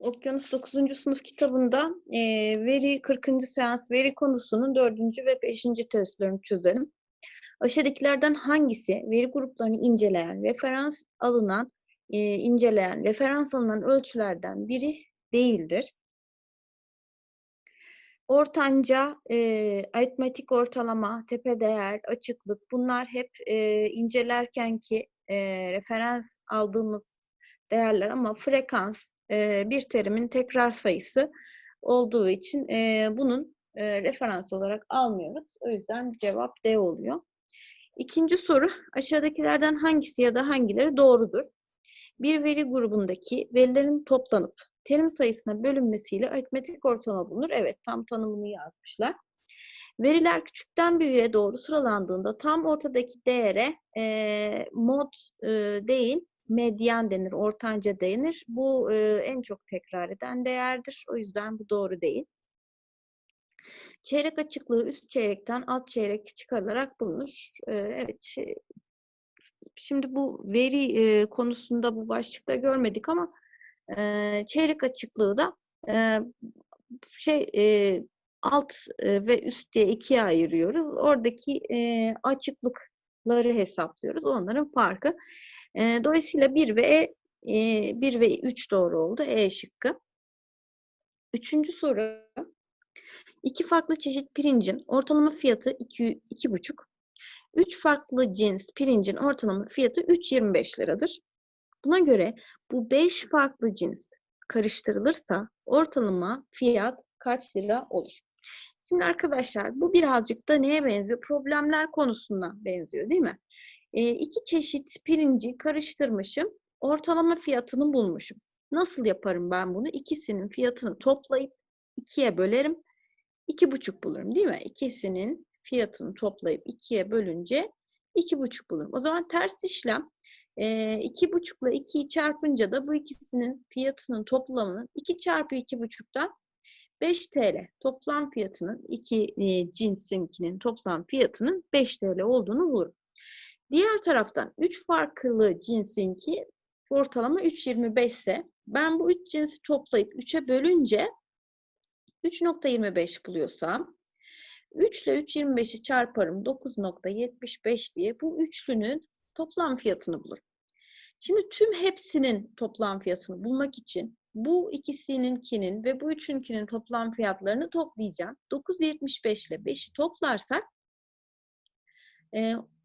Okyanus 9. sınıf kitabında e, veri 40. seans veri konusunun 4. ve 5. testlerini çözelim. Aşağıdakilerden hangisi veri gruplarını inceleyen, referans alınan, e, inceleyen, referans alınan ölçülerden biri değildir? Ortanca, e, aritmetik ortalama, tepe değer, açıklık bunlar hep e, incelerken ki e, referans aldığımız değerler ama frekans e, bir terimin tekrar sayısı olduğu için e, bunun e, referans olarak almıyoruz. O yüzden cevap D oluyor. İkinci soru aşağıdakilerden hangisi ya da hangileri doğrudur? Bir veri grubundaki verilerin toplanıp terim sayısına bölünmesiyle aritmetik ortalama bulunur. Evet tam tanımını yazmışlar. Veriler küçükten büyüğe doğru sıralandığında tam ortadaki değere e, mod e, değil medyan denir, ortanca denir. Bu e, en çok tekrar eden değerdir. O yüzden bu doğru değil. Çeyrek açıklığı üst çeyrekten alt çeyrek çıkarılarak bulunur. E, evet, şey, şimdi bu veri e, konusunda bu başlıkta görmedik ama e, çeyrek açıklığı da e, şey e, alt e, ve üst diye ikiye ayırıyoruz. Oradaki e, açıklıkları hesaplıyoruz. Onların farkı. E, dolayısıyla 1 ve e, 1 ve 3 doğru oldu. E şıkkı. Üçüncü soru. İki farklı çeşit pirincin ortalama fiyatı 2,5. Üç farklı cins pirincin ortalama fiyatı 3,25 liradır. Buna göre bu 5 farklı cins karıştırılırsa ortalama fiyat kaç lira olur? Şimdi arkadaşlar bu birazcık da neye benziyor? Problemler konusuna benziyor değil mi? E, iki çeşit pirinci karıştırmışım. Ortalama fiyatını bulmuşum. Nasıl yaparım ben bunu? İkisinin fiyatını toplayıp ikiye bölerim. İki buçuk bulurum değil mi? İkisinin fiyatını toplayıp ikiye bölünce iki buçuk bulurum. O zaman ters işlem e, iki buçukla ikiyi çarpınca da bu ikisinin fiyatının toplamının iki çarpı iki buçuktan 5 TL toplam fiyatının iki e, cinsinkinin toplam fiyatının 5 TL olduğunu bulurum. Diğer taraftan 3 farklı cinsinki ortalama 3.25 ise ben bu 3 cinsi toplayıp 3'e bölünce 3.25 buluyorsam 3 ile 3.25'i çarparım 9.75 diye bu üçlünün toplam fiyatını bulurum. Şimdi tüm hepsinin toplam fiyatını bulmak için bu ikisininkinin ve bu üçünkinin toplam fiyatlarını toplayacağım. 9.75 ile 5'i toplarsak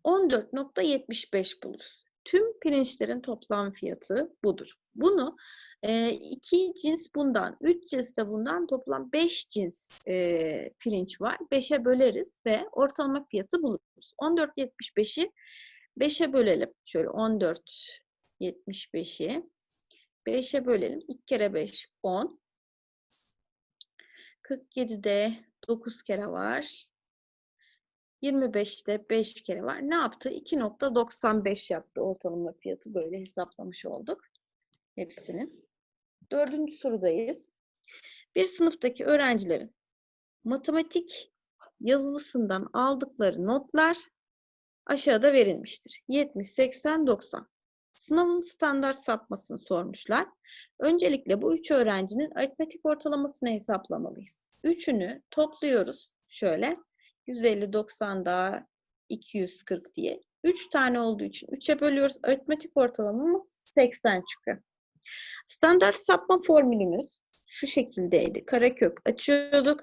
14.75 buluruz. Tüm pirinçlerin toplam fiyatı budur. Bunu e, iki cins bundan, üç cins de bundan toplam beş cins e, pirinç var. Beşe böleriz ve ortalama fiyatı buluruz. 14.75'i 5'e bölelim. Şöyle 14.75'i 5'e bölelim. 2 kere 5 10. 47'de 9 kere var. 25'te 5 kere var. Ne yaptı? 2.95 yaptı ortalama fiyatı. Böyle hesaplamış olduk. Hepsini. Dördüncü sorudayız. Bir sınıftaki öğrencilerin matematik yazılısından aldıkları notlar aşağıda verilmiştir. 70, 80, 90. Sınavın standart sapmasını sormuşlar. Öncelikle bu üç öğrencinin aritmetik ortalamasını hesaplamalıyız. Üçünü topluyoruz şöyle. 150, 90 daha 240 diye. 3 tane olduğu için 3'e bölüyoruz. Aritmetik ortalamamız 80 çıkıyor. Standart sapma formülümüz şu şekildeydi. Karekök açıyorduk.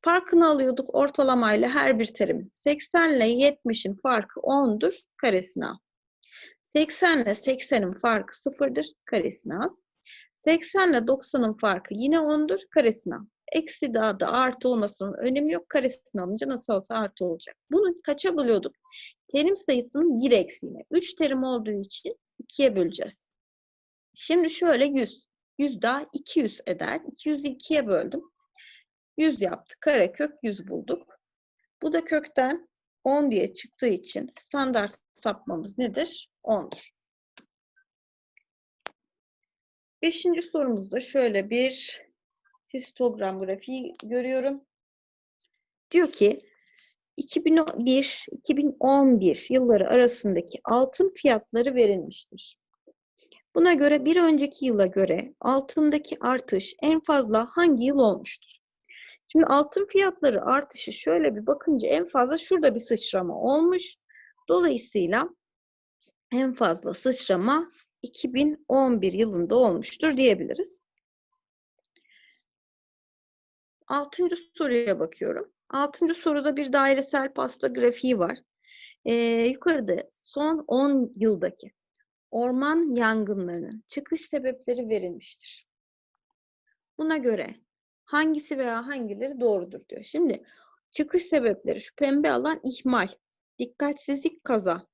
Farkını alıyorduk ortalamayla her bir terim. 80 ile 70'in farkı 10'dur. Karesini al. 80 ile 80'in farkı 0'dır. Karesini al. 80 ile 90'ın farkı yine 10'dur. Karesini al eksi daha da artı olmasının önemi yok. Karesini alınca nasıl olsa artı olacak. Bunu kaça bölüyorduk? Terim sayısının bir eksiğine. 3 terim olduğu için 2'ye böleceğiz. Şimdi şöyle 100. 100 daha 200 eder. 200'ü 2'ye böldüm. 100 yaptı. Karekök 100 bulduk. Bu da kökten 10 diye çıktığı için standart sapmamız nedir? 10'dur. Beşinci sorumuzda şöyle bir histogram grafiği görüyorum. Diyor ki 2001-2011 yılları arasındaki altın fiyatları verilmiştir. Buna göre bir önceki yıla göre altındaki artış en fazla hangi yıl olmuştur? Şimdi altın fiyatları artışı şöyle bir bakınca en fazla şurada bir sıçrama olmuş. Dolayısıyla en fazla sıçrama 2011 yılında olmuştur diyebiliriz. Altıncı soruya bakıyorum. Altıncı soruda bir dairesel pasta grafiği var. Ee, yukarıda son 10 yıldaki orman yangınlarının çıkış sebepleri verilmiştir. Buna göre hangisi veya hangileri doğrudur diyor. Şimdi çıkış sebepleri şu pembe alan ihmal, dikkatsizlik kaza,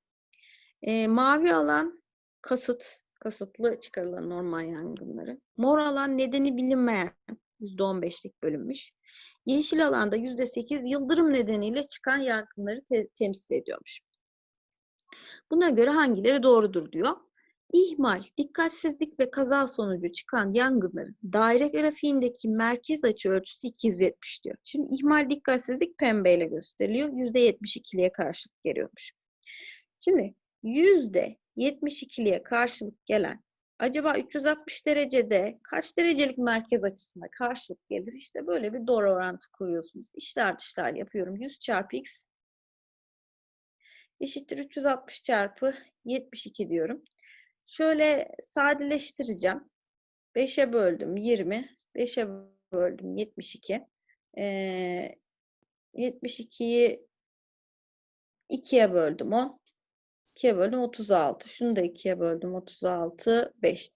e, mavi alan kasıt, kasıtlı çıkarılan orman yangınları, mor alan nedeni bilinmeyen %15'lik bölünmüş, yeşil alanda %8 yıldırım nedeniyle çıkan yangınları te- temsil ediyormuş. Buna göre hangileri doğrudur diyor. İhmal, dikkatsizlik ve kaza sonucu çıkan yangınların daire grafiğindeki merkez açı ölçüsü 270 diyor. Şimdi ihmal, dikkatsizlik pembeyle gösteriliyor. %72'liye karşılık geliyormuş. Şimdi %72'liye karşılık gelen acaba 360 derecede kaç derecelik merkez açısına karşılık gelir? İşte böyle bir doğru orantı kuruyorsunuz. İşler dışlar yapıyorum. 100 çarpı x eşittir 360 çarpı 72 diyorum. Şöyle sadeleştireceğim. 5'e böldüm 20. 5'e böldüm 72. Ee, 72'yi 2'ye böldüm 10. 2'ye böldüm 36. Şunu da 2'ye böldüm 36. 5.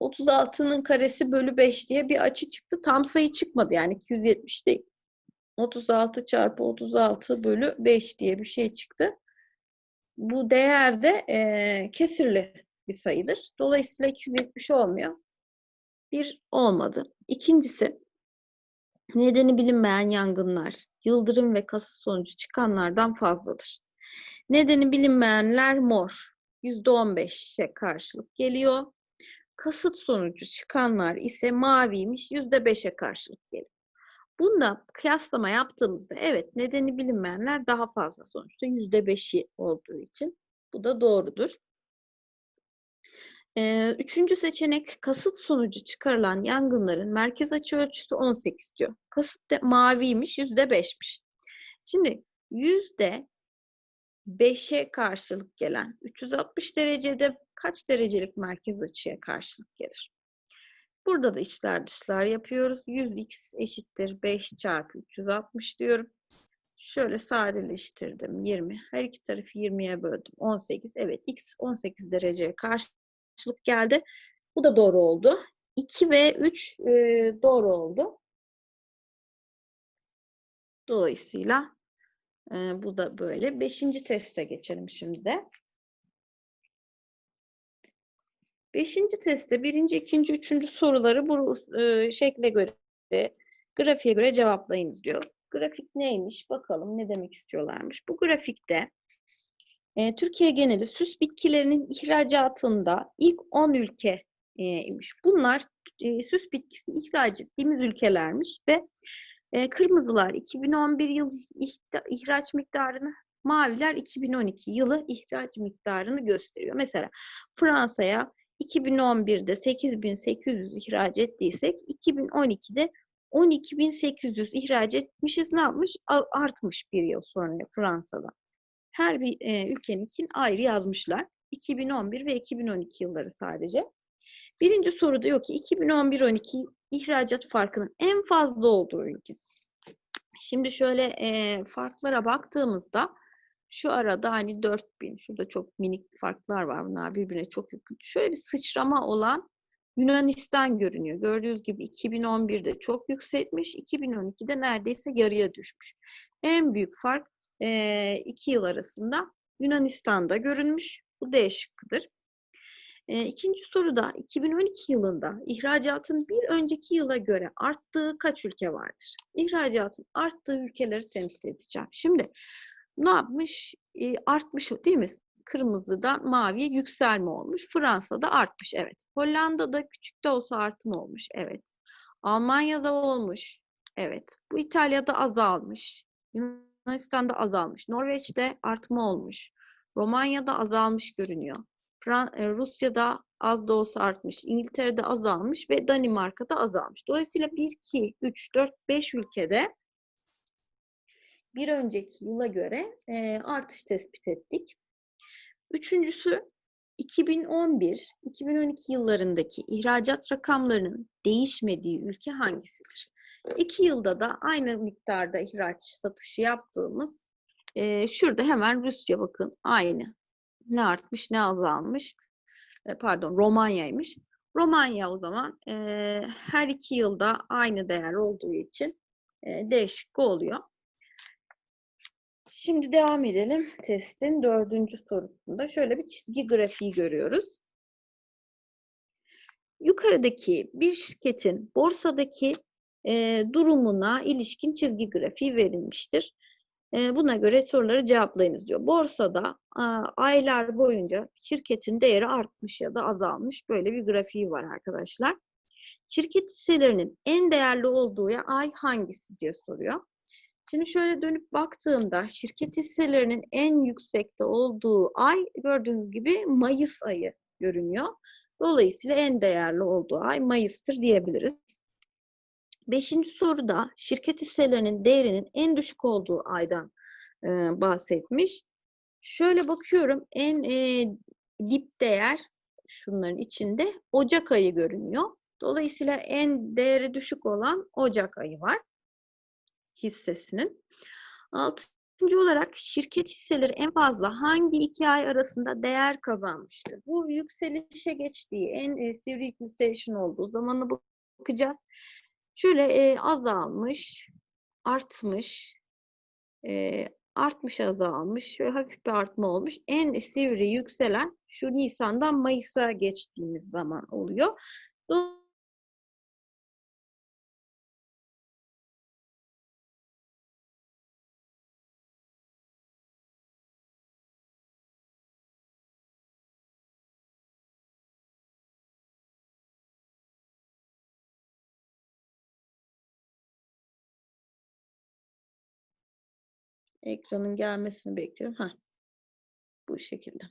36'nın karesi bölü 5 diye bir açı çıktı. Tam sayı çıkmadı yani 270 değil. 36 çarpı 36 bölü 5 diye bir şey çıktı. Bu değer de e, kesirli bir sayıdır. Dolayısıyla 270 olmuyor. Bir olmadı. İkincisi nedeni bilinmeyen yangınlar yıldırım ve kası sonucu çıkanlardan fazladır. Nedeni bilinmeyenler mor. %15'e karşılık geliyor. Kasıt sonucu çıkanlar ise maviymiş. %5'e karşılık geliyor. Bunda kıyaslama yaptığımızda evet nedeni bilinmeyenler daha fazla sonuçta %5'i olduğu için bu da doğrudur. Ee, üçüncü seçenek kasıt sonucu çıkarılan yangınların merkez açı ölçüsü 18 diyor. Kasıt da maviymiş, %5'miş. Şimdi yüzde 5'e karşılık gelen 360 derecede kaç derecelik merkez açıya karşılık gelir? Burada da içler dışlar yapıyoruz. 100x eşittir 5 çarpı 360 diyorum. Şöyle sadeleştirdim 20. Her iki tarafı 20'ye böldüm. 18. Evet x 18 dereceye karşılık geldi. Bu da doğru oldu. 2 ve 3 e, doğru oldu. Dolayısıyla bu da böyle. Beşinci teste geçelim şimdi de. Beşinci testte birinci, ikinci, üçüncü soruları bu şekle göre, grafiğe göre cevaplayınız diyor. Grafik neymiş? Bakalım ne demek istiyorlarmış. Bu grafikte e, Türkiye geneli süs bitkilerinin ihracatında ilk 10 ülke imiş. Bunlar e, süs bitkisi ihraç ettiğimiz ülkelermiş ve e, kırmızılar 2011 yıl ihraç miktarını, maviler 2012 yılı ihraç miktarını gösteriyor. Mesela Fransa'ya 2011'de 8800 ihraç ettiysek 2012'de 12.800 ihraç etmişiz. Ne yapmış? Artmış bir yıl sonra Fransa'da. Her bir e, ülkeninkini ayrı yazmışlar. 2011 ve 2012 yılları sadece. Birinci soruda diyor ki 2011-12 ihracat farkının en fazla olduğu ülke. Şimdi şöyle e, farklara baktığımızda şu arada hani 4000, şurada çok minik farklar var. Bunlar birbirine çok yakın. Şöyle bir sıçrama olan Yunanistan görünüyor. Gördüğünüz gibi 2011'de çok yükseltmiş, 2012'de neredeyse yarıya düşmüş. En büyük fark e, iki yıl arasında Yunanistan'da görünmüş. Bu D şıkkıdır. E, ikinci soruda 2012 yılında ihracatın bir önceki yıla göre arttığı kaç ülke vardır? İhracatın arttığı ülkeleri temsil edeceğim. Şimdi ne yapmış? E, artmış değil mi? Kırmızıdan maviye yükselme olmuş. Fransa'da artmış. Evet. Hollanda'da küçük de olsa artım olmuş. Evet. Almanya'da olmuş. Evet. Bu İtalya'da azalmış. Yunanistan'da azalmış. Norveç'te artma olmuş. Romanya'da azalmış görünüyor. E, Rusya'da az da olsa artmış, İngiltere'de azalmış ve Danimarka'da azalmış. Dolayısıyla 1, 2, 3, 4, 5 ülkede bir önceki yıla göre e, artış tespit ettik. Üçüncüsü 2011-2012 yıllarındaki ihracat rakamlarının değişmediği ülke hangisidir? İki yılda da aynı miktarda ihraç satışı yaptığımız e, şurada hemen Rusya bakın aynı. Ne artmış ne azalmış. E, pardon Romanya'ymış. Romanya o zaman e, her iki yılda aynı değer olduğu için e, değişiklik oluyor. Şimdi devam edelim. Testin dördüncü sorusunda şöyle bir çizgi grafiği görüyoruz. Yukarıdaki bir şirketin borsadaki e, durumuna ilişkin çizgi grafiği verilmiştir. Buna göre soruları cevaplayınız diyor. Borsada aylar boyunca şirketin değeri artmış ya da azalmış böyle bir grafiği var arkadaşlar. Şirket hisselerinin en değerli olduğu ay hangisi diye soruyor. Şimdi şöyle dönüp baktığımda şirket hisselerinin en yüksekte olduğu ay gördüğünüz gibi Mayıs ayı görünüyor. Dolayısıyla en değerli olduğu ay Mayıs'tır diyebiliriz. Beşinci soruda şirket hisselerinin değerinin en düşük olduğu aydan e, bahsetmiş. Şöyle bakıyorum en e, dip değer şunların içinde Ocak ayı görünüyor. Dolayısıyla en değeri düşük olan Ocak ayı var hissesinin. Altıncı olarak şirket hisseleri en fazla hangi iki ay arasında değer kazanmıştır? Bu yükselişe geçtiği, en e, sivri yükselişin olduğu zamanı bakacağız. Şöyle e, azalmış, artmış, e, artmış azalmış, şöyle hafif bir artma olmuş. En sivri yükselen şu Nisan'dan Mayıs'a geçtiğimiz zaman oluyor. Dolayısıyla Ekranın gelmesini bekliyorum. Ha. Bu şekilde.